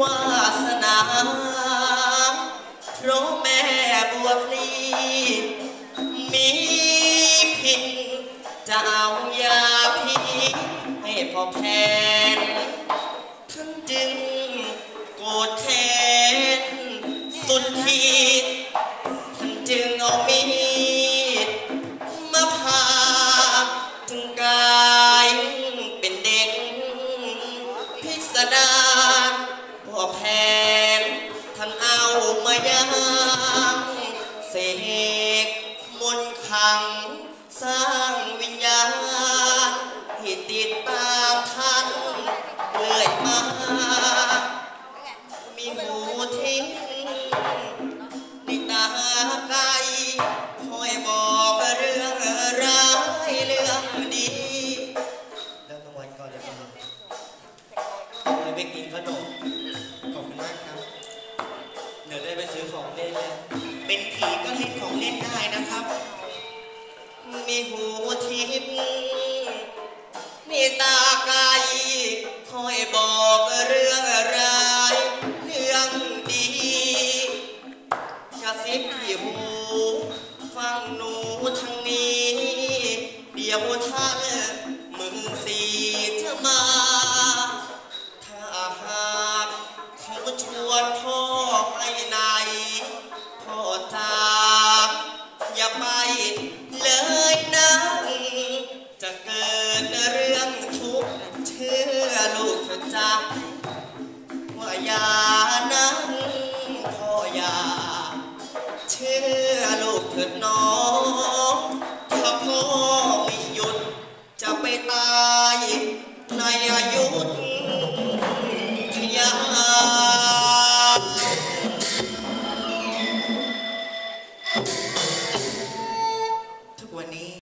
วาสนาเพราะแม่บัวพลีมีพินจะเอายาพิษให้พ่อแพนท่านจึงโกรธแค้นสุดขีดท่านจึงเอามีดมาพาถึงกายเป็นเด็กพิสดาร พ่อแพนท่านเอามายังเสกมนขัง สร้างวิญญาณที่ติดตามท่านเลื่อยมา มีหูทิ้งในตาไกลคอยบอกเรื่องร้ายเรื่องดีแล้วรางวัลก่อนเลยครับเลยไปกินขนม เป็นผีก็เล่นของเล่นได้นะครับ มีหูทิพย์มีตาไกลคอยบอกเรื่องร้ายเรื่องดีกระซิบที่หู ฟังหนูทางนี้ เดี๋ยวท่านมึงสีจะมา ชื่อลูกเถิดน้องถ้าพ่อไม่หยุดจะไปตาม